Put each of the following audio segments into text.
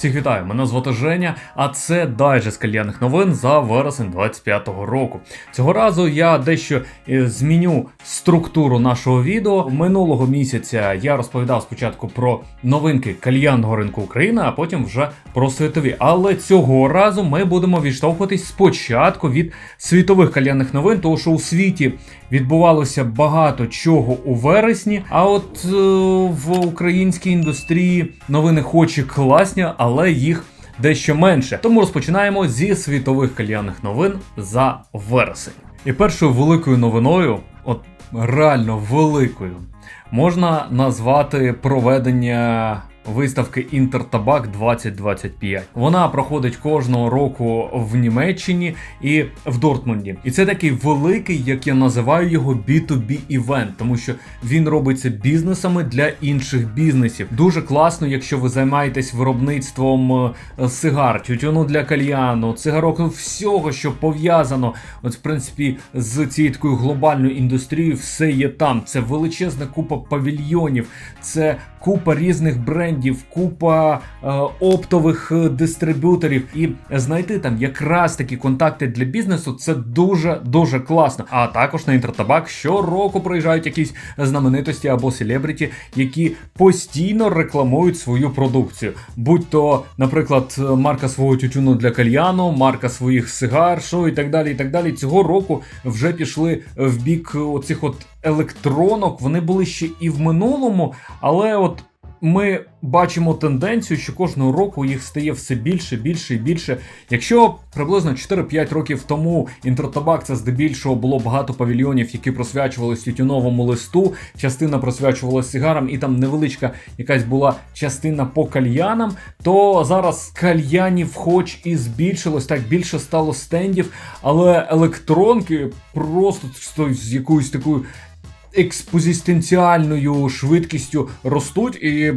Всіх вітаю, мене звати Женя, а це дайджест кальянних новин за вересень 25-го року. Цього разу я дещо е, зміню структуру нашого відео. Минулого місяця я розповідав спочатку про новинки кальянного ринку України, а потім вже про світові. Але цього разу ми будемо відштовхуватись спочатку від світових кальянних новин, тому що у світі відбувалося багато чого у вересні. А от е, в українській індустрії новини хоч і класні, але їх дещо менше. Тому розпочинаємо зі світових кальянних новин за вересень. І першою великою новиною, от реально великою, можна назвати проведення. Виставки Інтертабак 2025. Вона проходить кожного року в Німеччині і в Дортмунді. І це такий великий, як я називаю його, B2B івент, тому що він робиться бізнесами для інших бізнесів. Дуже класно, якщо ви займаєтесь виробництвом е, сигар, тютюну для кальяну, цигарок, ну всього, що пов'язано, от в принципі, з цією такою глобальною індустрією, все є там. Це величезна купа павільйонів, це купа різних брендів, купа е, оптових е, дистриб'юторів, і знайти там якраз такі контакти для бізнесу це дуже дуже класно. А також на інтертабак щороку приїжджають якісь знаменитості або селебріті, які постійно рекламують свою продукцію. Будь то, наприклад, марка свого тютюну для кальяну, марка своїх сигар, шо і так далі. І так далі. Цього року вже пішли в бік оцих от електронок. Вони були ще і в минулому, але от. Ми бачимо тенденцію, що кожного року їх стає все більше, більше і більше. Якщо приблизно 4-5 років тому інтертабак це здебільшого було багато павільйонів, які просвячувалися тютюновому листу, частина просвячувалася сигарам, і там невеличка якась була частина по кальянам, то зараз кальянів, хоч і збільшилось, так більше стало стендів, але електронки просто з якоюсь такою експозистенціальною швидкістю ростуть, і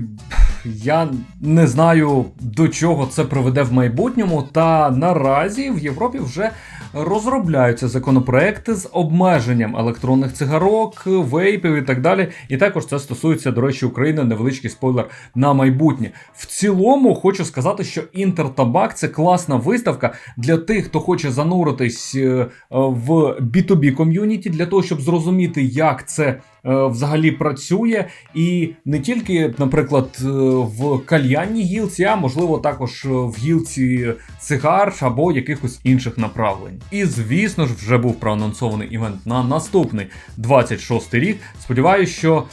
я не знаю до чого це приведе в майбутньому. Та наразі в Європі вже розробляються законопроекти з обмеженням електронних цигарок, вейпів і так далі. І також це стосується, до речі, України. Невеличкий спойлер на майбутнє. В цілому хочу сказати, що Інтертабак це класна виставка для тих, хто хоче зануритись е, в B2B ком'юніті, для того, щоб зрозуміти, як це. Е, взагалі працює і не тільки, наприклад, е, в кальянній гілці, а можливо також в гілці цигар або якихось інших направлень. І звісно ж, вже був проанонсований івент на наступний 26 рік. Сподіваюсь, що.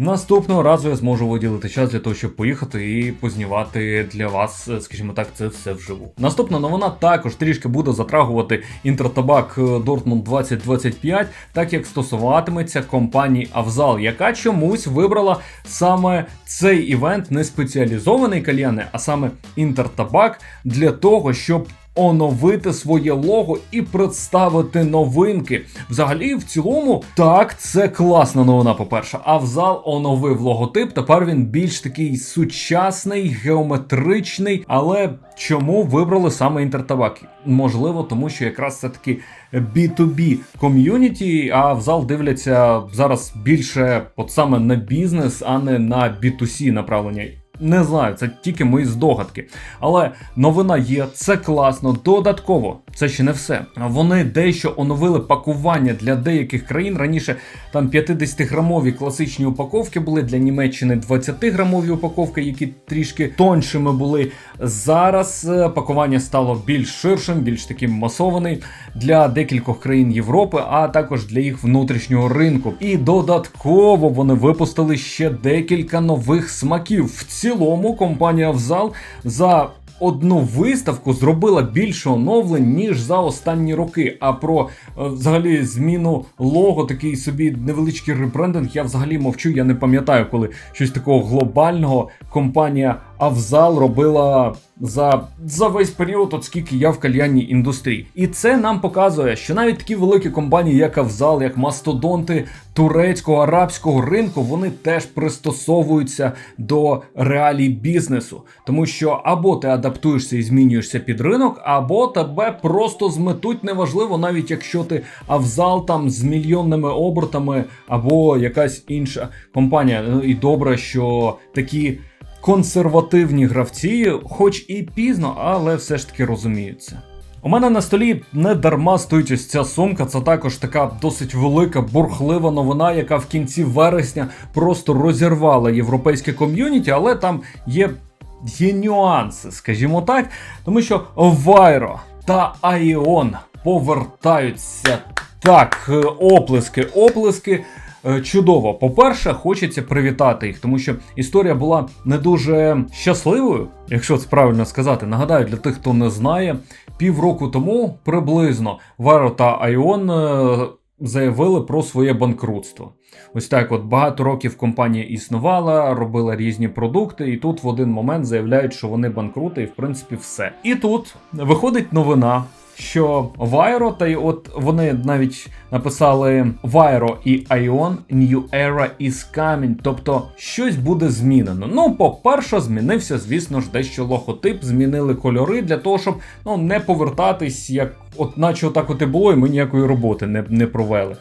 Наступного разу я зможу виділити час для того, щоб поїхати і познімати для вас, скажімо так, це все вживу. Наступна новина також трішки буде затрагувати інтертабак Dortmund 2025, так як стосуватиметься компанії Авзал, яка чомусь вибрала саме цей івент, не спеціалізований кальяни, а саме інтертабак, для того, щоб оновити своє лого і представити новинки. Взагалі, в цілому, так, це класна новина. По-перше, а в зал оновив логотип. Тепер він більш такий сучасний, геометричний. Але чому вибрали саме інтертабак? Можливо, тому що якраз це таки B2B ком'юніті, а в зал дивляться зараз більше, от саме на бізнес, а не на B2C направлення. Не знаю, це тільки мої здогадки. Але новина є, це класно. Додатково, це ще не все. Вони дещо оновили пакування для деяких країн. Раніше там 50-грамові класичні упаковки були для Німеччини 20-грамові упаковки, які трішки тоншими були. Зараз е, пакування стало більш ширшим, більш таким масованим для декількох країн Європи, а також для їх внутрішнього ринку. І додатково вони випустили ще декілька нових смаків. В цілому компанія Взал за одну виставку зробила більше оновлень, ніж за останні роки. А про е, взагалі зміну лого, такий собі невеличкий ребрендинг, я взагалі мовчу. Я не пам'ятаю, коли щось такого глобального компанія Авзал робила за за весь період, от скільки я в кальянній індустрії. І це нам показує, що навіть такі великі компанії, як Авзал, як мастодонти турецького арабського ринку, вони теж пристосовуються до реалій бізнесу, тому що або ти адаптуєшся і змінюєшся під ринок, або тебе просто зметуть, неважливо, навіть якщо ти Авзал там з мільйонними обертами, або якась інша компанія. Ну і добре, що такі консервативні гравці, хоч і пізно, але все ж таки розуміються. У мене на столі не дарма стоїть ось ця сумка. Це також така досить велика бурхлива новина, яка в кінці вересня просто розірвала європейське ком'юніті, але там є, є нюанси, скажімо так, тому що Вайро та Айон повертаються. Так, е, оплески, оплески. Е, Чудово, по-перше, хочеться привітати їх, тому що історія була не дуже щасливою, якщо це правильно сказати. Нагадаю, для тих, хто не знає, півроку тому приблизно Варо та Айон е, заявили про своє банкрутство. Ось так, от багато років компанія існувала, робила різні продукти, і тут в один момент заявляють, що вони банкрути, і в принципі все. І тут виходить новина. Що Вайро, та й от вони навіть написали Вайро і Айон New Era is coming, тобто щось буде змінено. Ну, по-перше, змінився, звісно ж, дещо логотип, змінили кольори для того, щоб ну, не повертатись, як от наче отак от і було, і ми ніякої роботи не, не провели.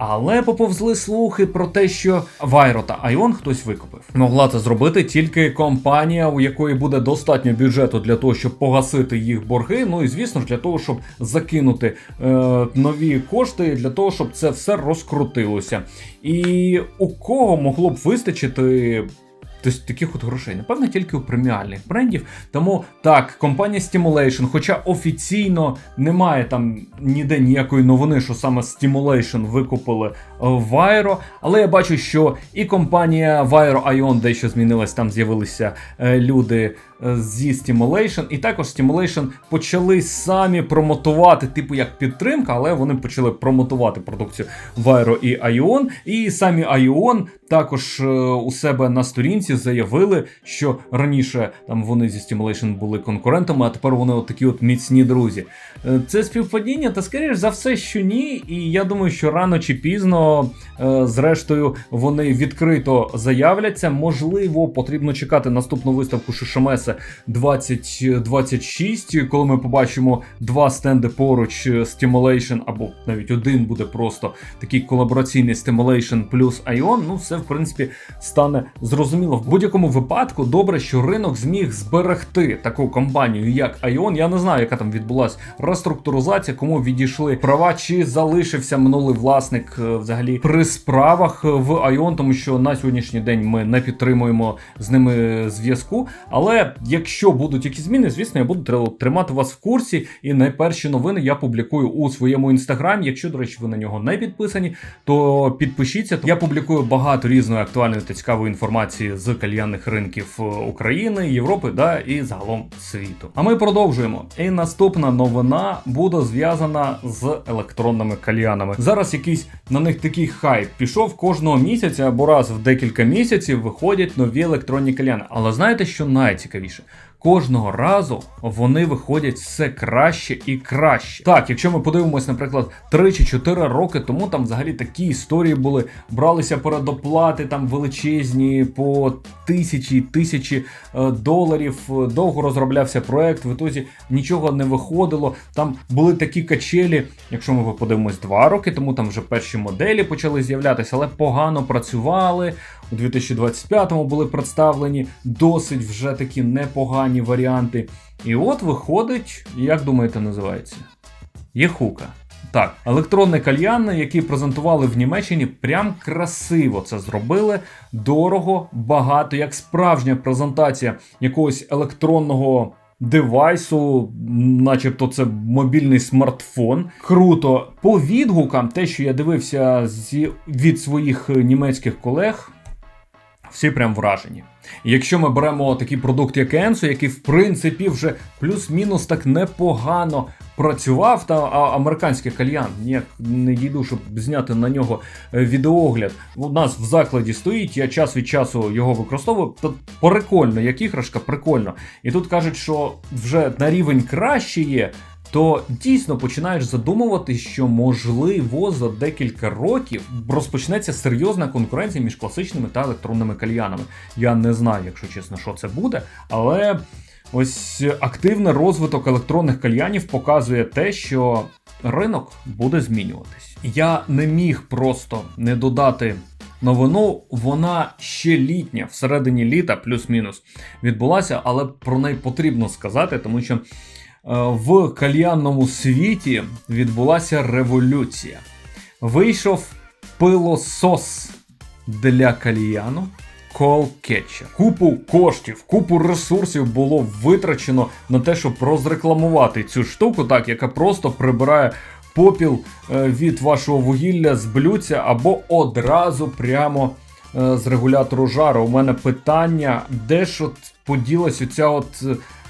Але поповзли слухи про те, що Вайро та Айон хтось викупив. Могла це зробити тільки компанія, у якої буде достатньо бюджету для того, щоб погасити їх борги. Ну і звісно ж для того, щоб закинути е, нові кошти, для того, щоб це все розкрутилося. І у кого могло б вистачити Тобто таких от грошей, напевно, тільки у преміальних брендів. Тому так, компанія Stimulation, хоча офіційно немає там ніде ніякої новини, що саме Stimulation викупили Viro, але я бачу, що і компанія Viro Ion дещо змінилась, там з'явилися е, люди е, зі Stimulation, і також Stimulation почали самі промотувати, типу як підтримка, але вони почали промотувати продукцію Viro і Ion, і самі Ion також е, у себе на сторінці заявили, що раніше там вони зі Stimulation були конкурентами, а тепер вони от такі от міцні друзі. Е, це співпадіння, та скоріш за все, що ні. І я думаю, що рано чи пізно, е, зрештою, вони відкрито заявляться. Можливо, потрібно чекати наступну виставку Шишемеса 2026, коли ми побачимо два стенди поруч Stimulation, або навіть один буде просто такий колабораційний Stimulation плюс Ion. Ну, все в принципі стане зрозуміло. В будь-якому випадку добре, що ринок зміг зберегти таку компанію, як Ion. Я не знаю, яка там відбулася реструктуризація, кому відійшли права, чи залишився минулий власник е, взагалі при справах в Ion, тому що на сьогоднішній день ми не підтримуємо з ними зв'язку. Але якщо будуть якісь зміни, звісно, я буду тримати вас в курсі. І найперші новини я публікую у своєму інстаграмі. Якщо, до речі, ви на нього не підписані, то підпишіться. Я публікую багато різної актуальної та цікавої інформації з кальянних ринків е, України, Європи да і загалом світу. А ми продовжуємо. І наступна новина буде зв'язана з електронними кальянами. Зараз якийсь на них такий хайп пішов кожного місяця або раз в декілька місяців виходять нові електронні кальяни. Але знаєте, що найцікавіше? Кожного разу вони виходять все краще і краще. Так, якщо ми подивимось, наприклад, 3 чи 4 роки тому там взагалі такі історії були, бралися передоплати там величезні по тисячі і тисячі е, доларів. Довго розроблявся проект, в ітозі нічого не виходило. Там були такі качелі, якщо ми подивимось 2 роки, тому там вже перші моделі почали з'являтися, але погано працювали. У 2025-му були представлені досить вже такі непогані варіанти. І от виходить, як думаєте, називається? Єхука. Так, електронний кальян, який презентували в Німеччині, прям красиво це зробили. Дорого, багато, як справжня презентація якогось електронного девайсу, начебто це мобільний смартфон. Круто. По відгукам, те, що я дивився зі, від своїх німецьких колег, всі прям вражені. Якщо ми беремо такий продукт, як Енсо, який в принципі вже плюс-мінус так непогано працював, та американський кальян ніяк не дійду, щоб зняти на нього е, відеогляд. У нас в закладі стоїть, я час від часу його використовую. Та прикольно, як іграшка, прикольно. І тут кажуть, що вже на рівень краще є то дійсно починаєш задумувати, що можливо за декілька років розпочнеться серйозна конкуренція між класичними та електронними кальянами. Я не знаю, якщо чесно, що це буде, але ось активний розвиток електронних кальянів показує те, що ринок буде змінюватись. Я не міг просто не додати новину. Вона ще літня, всередині літа, плюс-мінус, відбулася, але про неї потрібно сказати, тому що в кальянному світі відбулася революція. Вийшов пилосос для кальяну. Колкетча. Купу коштів, купу ресурсів було витрачено на те, щоб розрекламувати цю штуку, так, яка просто прибирає попіл е, від вашого вугілля з блюдця або одразу прямо е, з регулятору жару. У мене питання, де ж от поділась оця от.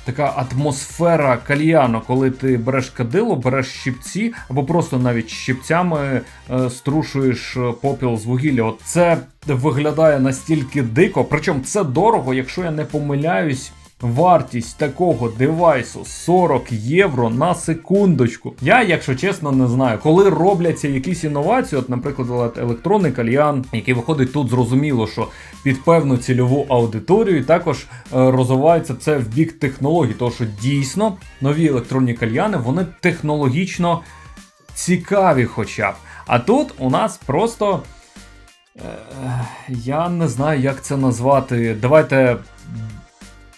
Така атмосфера кальяну, коли ти береш кадило, береш щипці, або просто навіть щипцями е, струшуєш е, попіл з вугілля. От це виглядає настільки дико. Причому це дорого, якщо я не помиляюсь. Вартість такого девайсу 40 євро на секундочку. Я, якщо чесно, не знаю, коли робляться якісь інновації, от, наприклад, електронний кальян, який виходить тут, зрозуміло, що під певну цільову аудиторію, і також е, розвивається це в бік технологій, тому що дійсно нові електронні кальяни вони технологічно цікаві, хоча б. А тут у нас просто. е, Я не знаю, як це назвати. Давайте.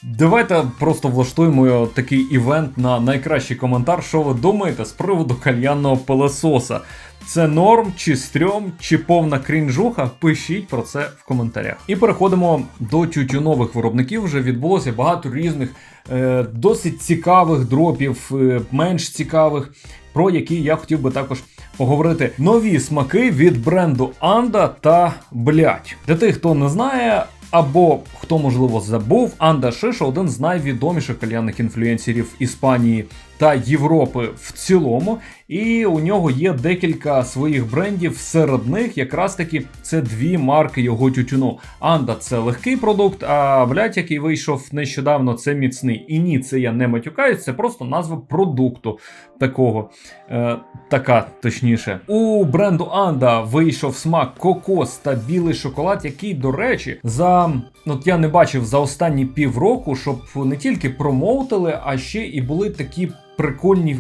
Давайте просто влаштуємо такий івент на найкращий коментар. Що ви думаєте з приводу кальянного пилососа? Це норм, чи стрьом, чи повна крінжуха? Пишіть про це в коментарях. І переходимо до тютюнових виробників. Вже відбулося багато різних е, досить цікавих дропів, е, менш цікавих, про які я хотів би також поговорити. Нові смаки від бренду Анда та Блять. Для тих, хто не знає. Або хто можливо забув, Анда Шиша один з найвідоміших кальянних інфлюенсерів Іспанії та Європи в цілому. І у нього є декілька своїх брендів. Серед них якраз таки це дві марки його тютюну. Анда це легкий продукт, а блять, який вийшов нещодавно, це міцний. І ні, це я не матюкаюсь, це просто назва продукту такого. Е, така точніше. У бренду Анда вийшов смак кокос та білий шоколад, який, до речі, за от я не бачив за останні півроку, щоб не тільки промоутили, а ще і були такі прикольні.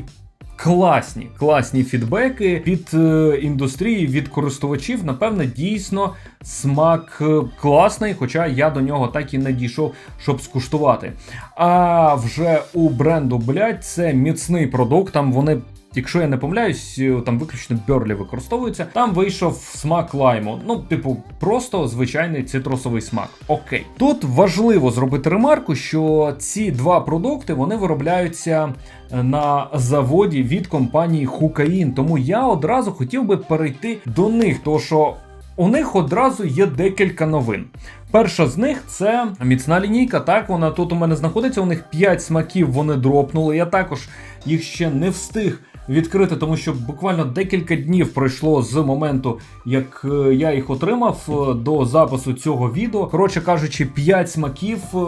Класні, класні фідбеки від е, індустрії, від користувачів. Напевне, дійсно смак е, класний, хоча я до нього так і не дійшов, щоб скуштувати. А вже у бренду, блядь, це міцний продукт. Там вони Якщо я не помиляюсь, е, там виключно берлі використовується. Там вийшов смак лайму. Ну, типу, просто звичайний цитрусовий смак. Окей. Тут важливо зробити ремарку, що ці два продукти вони виробляються е, на заводі від компанії Хукаїн. Тому я одразу хотів би перейти до них, тому що. У них одразу є декілька новин. Перша з них це міцна лінійка. Так, вона тут у мене знаходиться. У них 5 смаків вони дропнули. Я також їх ще не встиг відкрити, тому що буквально декілька днів пройшло з моменту, як е, я їх отримав е, до запису цього відео. Коротше кажучи, 5 смаків, е,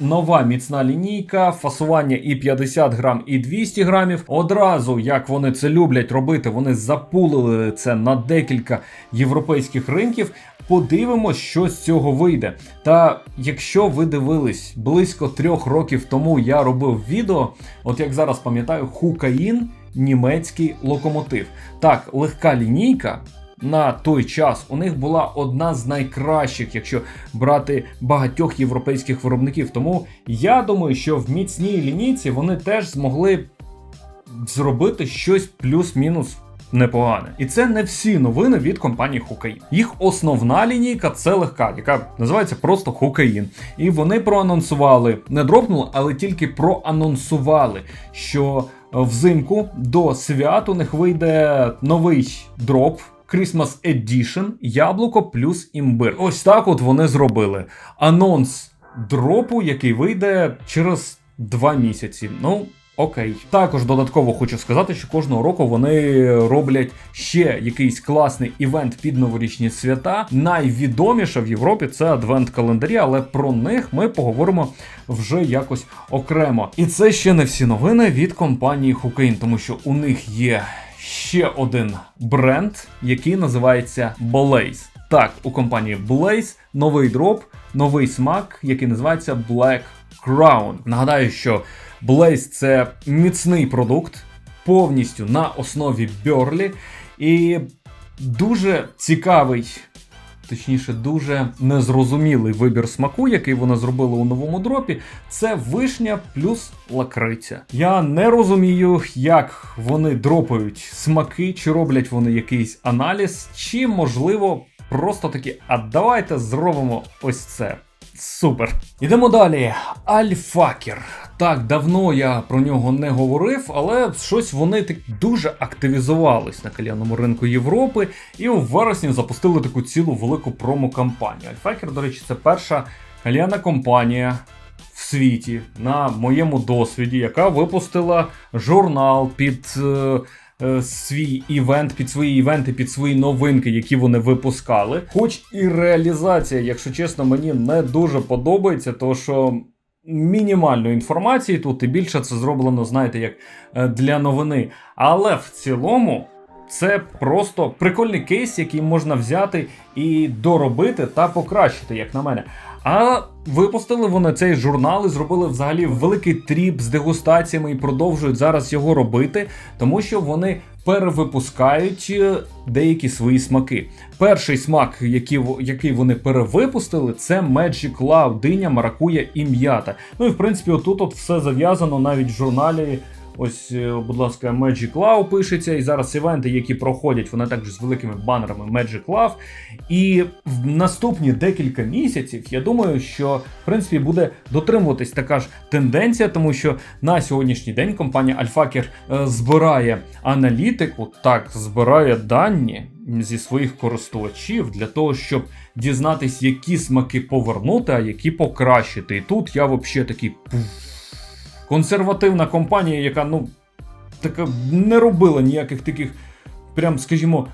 нова міцна лінійка, фасування і 50 грам, і 200 грамів. Одразу, як вони це люблять робити, вони запулили це на декілька європейських ринків. Подивимось, що з цього вийде. Та якщо ви дивились близько трьох років тому, я робив відео, от як зараз пам'ятаю, Хукаїн німецький локомотив. Так, легка лінійка. На той час у них була одна з найкращих, якщо брати багатьох європейських виробників. Тому я думаю, що в міцній лінійці вони теж змогли зробити щось плюс-мінус непогане. І це не всі новини від компанії Хукаїн. Їх основна лінійка це легка, яка називається просто Хукаїн. І вони проанонсували, не дропнули, але тільки проанонсували, що взимку до свят у них вийде новий дроп. Christmas Edition, яблуко плюс імбир. Ось так от вони зробили. Анонс дропу, який вийде через два місяці. Ну, Окей, також додатково хочу сказати, що кожного року вони роблять ще якийсь класний івент під новорічні свята. Найвідоміше в Європі це адвент календарі, але про них ми поговоримо вже якось окремо. І це ще не всі новини від компанії Хукейн, тому що у них є ще один бренд, який називається Blaze. Так, у компанії Blaze новий дроп, новий смак, який називається Black Crown. Нагадаю, що Blaze це міцний продукт, повністю на основі Бьорлі. І дуже цікавий точніше, дуже незрозумілий вибір смаку, який вони зробили у новому дропі. Це вишня плюс лакриця. Я не розумію, як вони дропають смаки, чи роблять вони якийсь аналіз, чи можливо просто таки, а давайте зробимо ось це. Супер. Ідемо далі. Альфакер. Так, давно я про нього не говорив, але щось вони так дуже активізувались на кальянному ринку Європи і у вересні запустили таку цілу велику промо-кампанію. Альфакер, до речі, це перша кальянна компанія в світі на моєму досвіді, яка випустила журнал під. Е, Свій івент під свої івенти, під свої новинки, які вони випускали. Хоч і реалізація, якщо чесно, мені не дуже подобається, то що мінімально інформації тут і більше це зроблено, знаєте, як е, для новини. Але в цілому. Це просто прикольний кейс, який можна взяти і доробити та покращити, як на мене. А випустили вони цей журнал і зробили взагалі великий тріп з дегустаціями і продовжують зараз його робити, тому що вони перевипускають е, деякі свої смаки. Перший смак, який, який вони перевипустили, це Magic Cloud, диня, маракуя і м'ята. Ну і в принципі, отут от все зав'язано навіть в журналі. Ось, е, будь ласка, Magic Love пишеться, і зараз івенти, які проходять, вони також з великими банерами Magic Love. І в наступні декілька місяців я думаю, що в принципі буде дотримуватись така ж тенденція, тому що на сьогоднішній день компанія е, збирає аналітику, так збирає дані зі своїх користувачів для того, щоб дізнатись, які смаки повернути, а які покращити. І тут я взагалі такий пуф. Консервативна компанія, яка ну така не робила ніяких таких, прям скажімо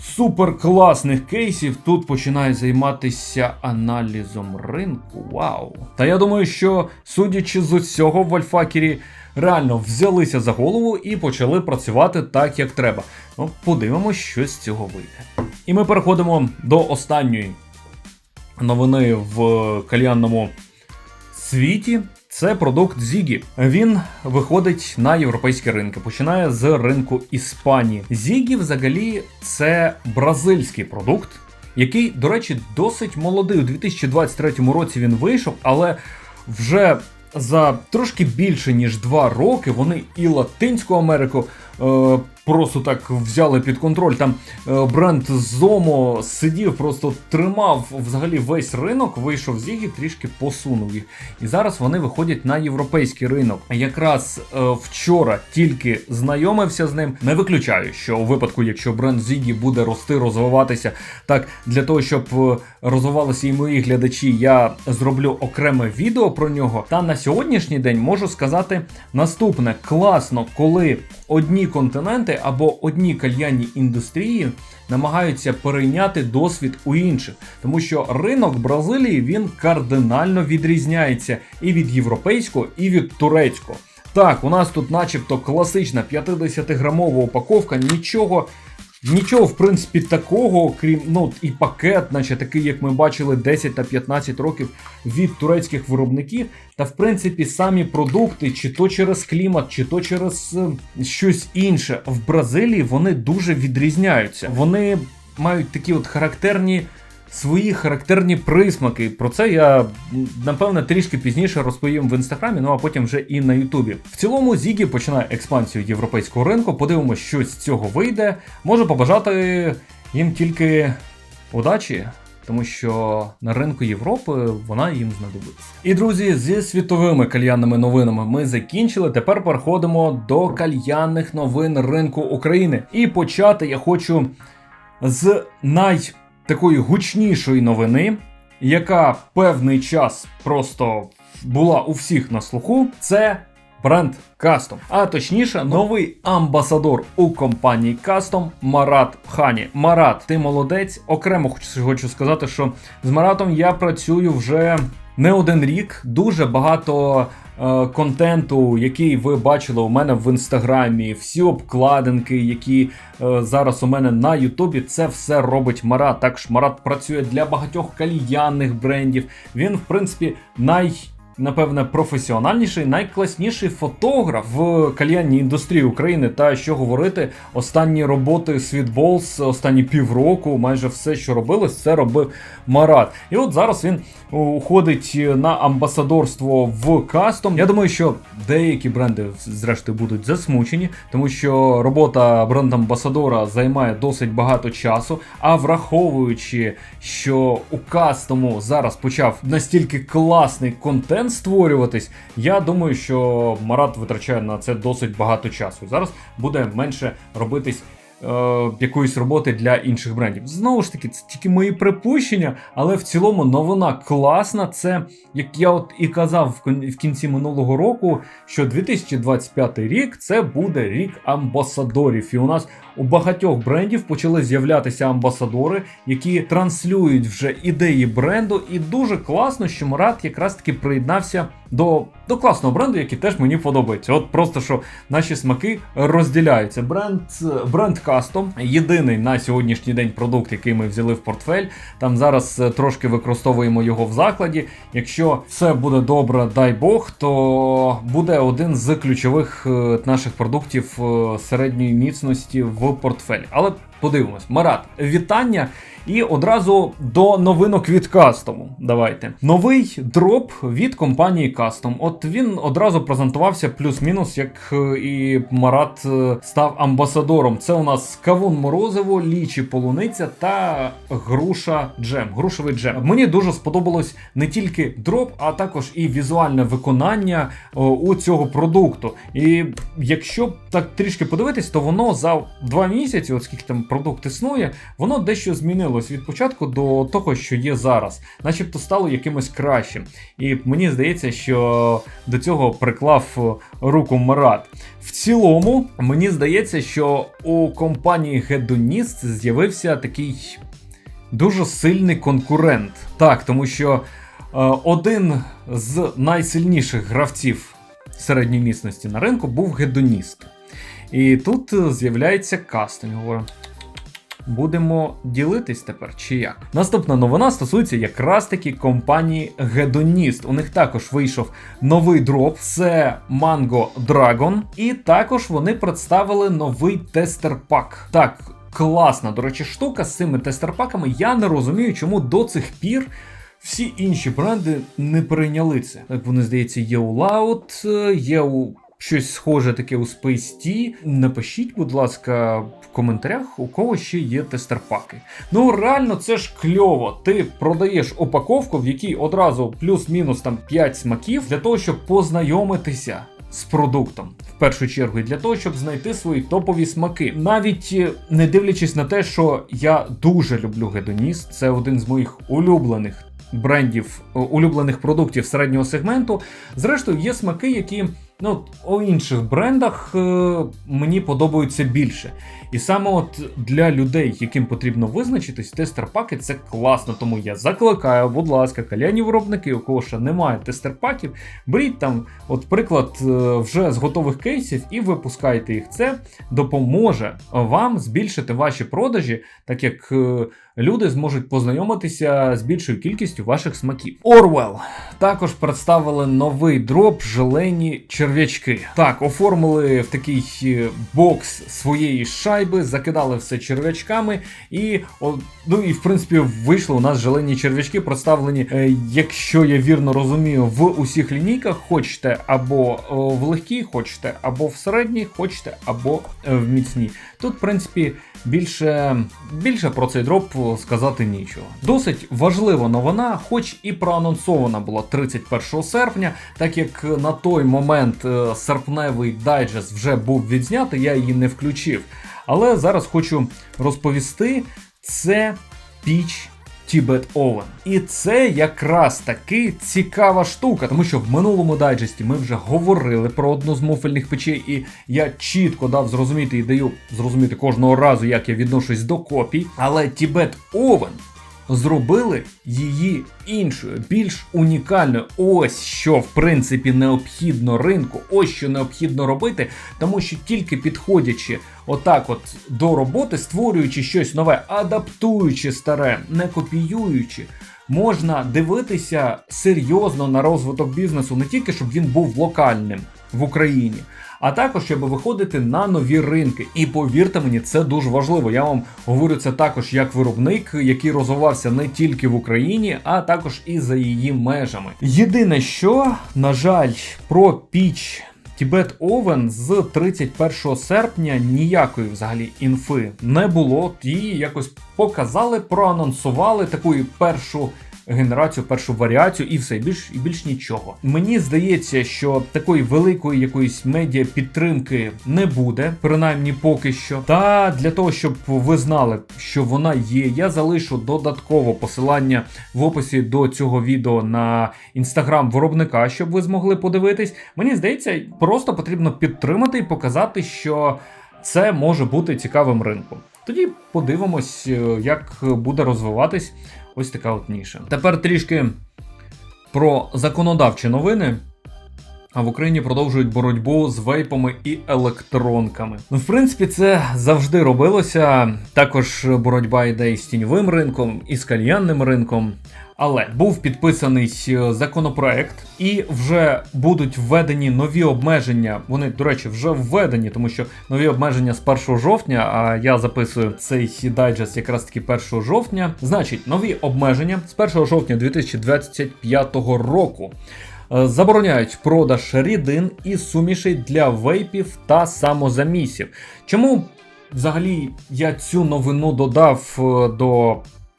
супер класних кейсів тут починає займатися аналізом ринку. Вау! Та я думаю, що судячи з усього в Альфакері реально взялися за голову і почали працювати так, як треба. Ну, подивимось, що з цього вийде. І ми переходимо до останньої новини в кальянному світі. Це продукт Зігі. Він виходить на європейські ринки, починає з ринку Іспанії. Зігі, взагалі, це бразильський продукт, який, до речі, досить молодий. У 2023 році він вийшов, але вже за трошки більше ніж два роки вони і Латинську Америку е, просто так взяли під контроль. Там е, бренд Zomo сидів, просто тримав взагалі весь ринок, вийшов з Зігі, трішки посунув їх. І зараз вони виходять на європейський ринок. Якраз е, вчора тільки знайомився з ним. Не виключаю, що у випадку, якщо бренд Зігі буде рости, розвиватися, так для того, щоб е, розвивалися і мої глядачі, я зроблю окреме відео про нього. Та на сьогоднішній день можу сказати наступне: класно, коли одні континенти або одні кальянні індустрії намагаються перейняти досвід у інших, тому що ринок Бразилії він кардинально відрізняється і від європейського, і від турецького. Так, у нас тут, начебто, класична 50-грамова упаковка, нічого. Нічого, в принципі, такого, крім ну і пакет, наче такий, як ми бачили 10 та 15 років від турецьких виробників. Та в принципі самі продукти, чи то через клімат, чи то через е, щось інше в Бразилії вони дуже відрізняються. Вони мають такі от характерні. Свої характерні присмаки. Про це я напевне трішки пізніше розповім в інстаграмі, ну а потім вже і на Ютубі. В цілому Зігі починає експансію європейського ринку. Подивимося, що з цього вийде. Можу побажати їм тільки удачі, тому що на ринку Європи вона їм знадобиться. І друзі, зі світовими кальянними новинами ми закінчили. Тепер переходимо до кальянних новин ринку України. І почати я хочу з най такої гучнішої новини, яка певний час просто була у всіх на слуху. Це бренд Custom. А точніше, новий амбасадор у компанії Custom Марат Хані. Марат, ти молодець. Окремо хочу, сказати, що з Маратом я працюю вже не один рік. Дуже багато контенту, який ви бачили у мене в інстаграмі, всі обкладинки, які е, зараз у мене на Ютубі, це все робить Марат. Також Марат працює для багатьох кальянних брендів. Він, в принципі, най. Напевне, професіональніший, найкласніший фотограф в кальянній індустрії України. Та що говорити, останні роботи Світболс, останні півроку, майже все, що робилось, це робив Марат. І от зараз він уходить на амбасадорство в кастом. Я думаю, що деякі бренди, зрештою, будуть засмучені, тому що робота бренд-амбасадора займає досить багато часу. А враховуючи, що у кастому зараз почав настільки класний контент створюватись, я думаю, що Марат витрачає на це досить багато часу. Зараз буде менше робитись якоїсь роботи для інших брендів. Знову ж таки, це тільки мої припущення, але в цілому новина класна. Це, як я от і казав в кінці минулого року, що 2025 рік це буде рік амбасадорів. І у нас у багатьох брендів почали з'являтися амбасадори, які транслюють вже ідеї бренду. І дуже класно, що Марат якраз таки приєднався до до класного бренду, який теж мені подобається. От просто що наші смаки розділяються. Бренд бренд Custom єдиний на сьогоднішній день продукт, який ми взяли в портфель. Там зараз е, трошки використовуємо його в закладі. Якщо все буде добре, дай Бог, то буде один з ключових е, наших продуктів е, середньої міцності в портфель. Але подивимось, Марат, вітання. І одразу до новинок від Custom. Давайте. Новий дроп від компанії Custom. От він одразу презентувався плюс-мінус, як е, і Марат е, став амбасадором. Це у нас кавун морозиво, лічі полуниця та груша джем. Грушовий джем. Мені дуже сподобалось не тільки дроп, а також і візуальне виконання у цього продукту. І якщо так трішки подивитись, то воно за два місяці, оскільки там продукт існує, воно дещо змінило змінилось від початку до того, що є зараз, начебто стало якимось кращим. І мені здається, що до цього приклав руку Марат. В цілому, мені здається, що у компанії Hedonist з'явився такий дуже сильний конкурент. Так, тому що е, один з найсильніших гравців середньої міцності на ринку був Гедоніст. І тут з'являється кастинг. Будемо ділитись тепер чи як. Наступна новина стосується якраз таки компанії Hedonist. У них також вийшов новий дроп, це Mango Dragon. І також вони представили новий тестер-пак. Так, класна, до речі, штука з цими тестер-паками. Я не розумію, чому до цих пір. Всі інші бренди не прийняли це. Так вони здається, є у Loud, є у щось схоже таке у Space напишіть, будь ласка, в коментарях, у кого ще є тестерпаки. Ну реально, це ж кльово. Ти продаєш упаковку, в якій одразу плюс-мінус там 5 смаків для того, щоб познайомитися. З продуктом в першу чергу для того, щоб знайти свої топові смаки, навіть е, не дивлячись на те, що я дуже люблю Гедоніс, це один з моїх улюблених брендів, улюблених продуктів середнього сегменту. Зрештою, є смаки, які Ну, у інших брендах е, мені подобаються більше. І саме от для людей, яким потрібно визначитись, тестер-паки це класно. Тому я закликаю, будь ласка, каляні виробники, у кого ще немає тестер-паків, беріть там, от приклад, е, вже з готових кейсів і випускайте їх. Це допоможе вам збільшити ваші продажі, так як. Е, люди зможуть познайомитися з більшою кількістю ваших смаків. Orwell також представили новий дроп желені черв'ячки. Так, оформили в такий е, бокс своєї шайби, закидали все черв'ячками, і ну і в принципі вийшли у нас желені черв'ячки, представлені, е, якщо я вірно розумію, в усіх лінійках. Хочете або в легкій, хочете або в середній, хочете або е, в міцній. Тут, в принципі, більше більше про цей дроп сказати нічого. Досить важлива новина, хоч і проанонсована була 31 серпня, так як на той момент е, серпневий дайджест вже був відзнятий, я її не включив. Але зараз хочу розповісти: це піч Тібет Овен. І це якраз таки цікава штука, тому що в минулому дайджесті ми вже говорили про одну з муфельних печей, і я чітко дав зрозуміти і даю зрозуміти кожного разу, як я відношусь до копій. Але Тібет Oven зробили її іншою, більш унікальною. Ось що в принципі необхідно ринку, ось що необхідно робити, тому що тільки підходячи отак, от до роботи, створюючи щось нове, адаптуючи старе, не копіюючи. можна дивитися серйозно на розвиток бізнесу, не тільки щоб він був локальним в Україні. А також щоб виходити на нові ринки. І повірте мені, це дуже важливо. Я вам говорю це також як виробник, який розвивався не тільки в Україні, а також і за її межами. Єдине, що на жаль, про піч. Тібет Овен з 31 серпня ніякої взагалі інфи не було. Її якось показали, проанонсували таку першу генерацію, першу варіацію, і все і більш і більш нічого. Мені здається, що такої великої якоїсь медіа підтримки не буде, принаймні поки що. Та для того, щоб ви знали, що вона є, я залишу додатково посилання в описі до цього відео на інстаграм виробника, щоб ви змогли подивитись. Мені здається, просто потрібно підтримати і показати, що це може бути цікавим ринком. Тоді подивимось, е, як буде розвиватись ось така от ніша. Тепер трішки про законодавчі новини. А в Україні продовжують боротьбу з вейпами і електронками. Ну, в принципі, це завжди робилося. Також боротьба йде і з тіньовим ринком, і з кальянним ринком. Але був підписаний е, законопроект, і вже будуть введені нові обмеження. Вони, до речі, вже введені, тому що нові обмеження з 1 жовтня. А я записую цей дайджест якраз таки 1 жовтня. Значить, нові обмеження з 1 жовтня 2025 року. Е, забороняють продаж рідин і сумішей для вейпів та самозамісів. Чому взагалі я цю новину додав е, до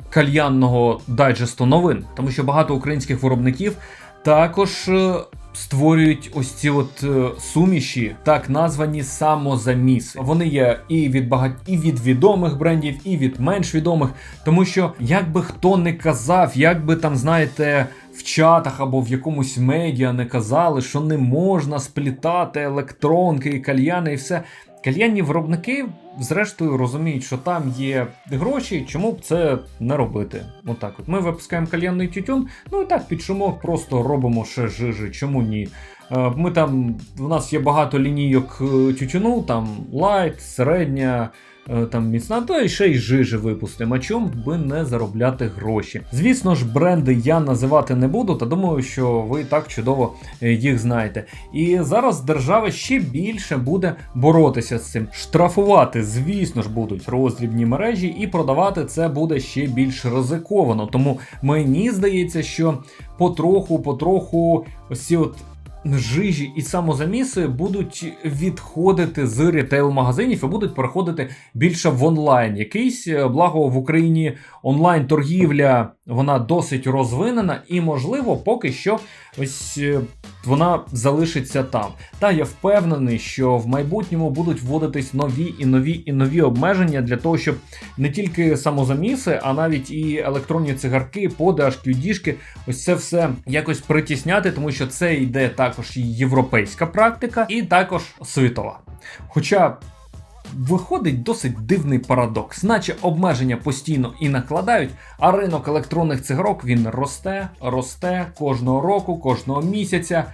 кальянного дайджесту новин? Тому що багато українських виробників також. Е, створюють ось ці от суміші, так названі самозаміси. Вони є і від багать і від відомих брендів, і від менш відомих. Тому що, як би хто не казав, як би там, знаєте, в чатах або в якомусь медіа не казали, що не можна сплітати електронки і кальяни і все. Кальянні виробники, зрештою, розуміють, що там є гроші, чому б це не робити. Отак от. Ми випускаємо кальянний тютюн, ну і так під шумок просто робимо ще жижи. Чому ні? Е, ми там, У нас є багато лінійок е, тютюну, там лайт, середня. Е, там міцна, то і ще й жижи випустимо. А чому би не заробляти гроші? Звісно ж, бренди я називати не буду, та думаю, що ви так чудово е, їх знаєте. І зараз держава ще більше буде боротися з цим. Штрафувати, звісно ж, будуть роздрібні мережі, і продавати це буде ще більш ризиковано. Тому мені здається, що потроху-потроху ось ці от жижі і самозаміси будуть відходити з рітейл-магазинів і будуть переходити більше в онлайн. Якийсь е, благо в Україні онлайн-торгівля вона досить розвинена, і, можливо, поки що ось е, вона залишиться там. Та я впевнений, що в майбутньому будуть вводитись нові і нові і нові обмеження для того, щоб не тільки самозаміси, а навіть і електронні цигарки, поди, HQD-шки, ось це все якось притісняти, тому що це йде також і європейська практика, і також світова. Хоча Виходить досить дивний парадокс, наче обмеження постійно і накладають, а ринок електронних цигарок він росте, росте кожного року, кожного місяця.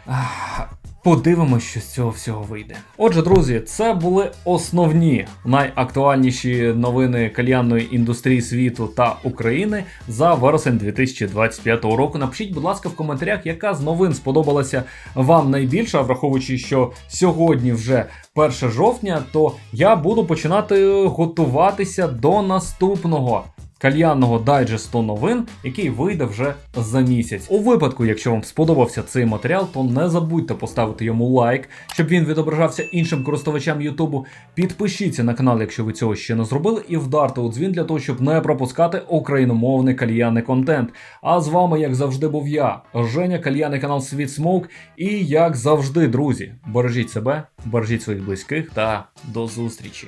Подивимось, що з цього всього вийде. Отже, друзі, це були основні найактуальніші новини кальянної індустрії світу та України за вересень 2025 року. Напишіть, будь ласка, в коментарях, яка з новин сподобалася вам найбільше, враховуючи, що сьогодні вже 1 жовтня, то я буду починати готуватися до наступного кальянного дайджесту новин, який вийде вже за місяць. У випадку, якщо вам сподобався цей матеріал, то не забудьте поставити йому лайк, щоб він відображався іншим користувачам Ютубу. Підпишіться на канал, якщо ви цього ще не зробили, і вдарте у дзвін для того, щоб не пропускати україномовний кальянний контент. А з вами, як завжди, був я, Женя, кальянний канал Світ Смоук. І як завжди, друзі, бережіть себе, бережіть своїх близьких та до зустрічі.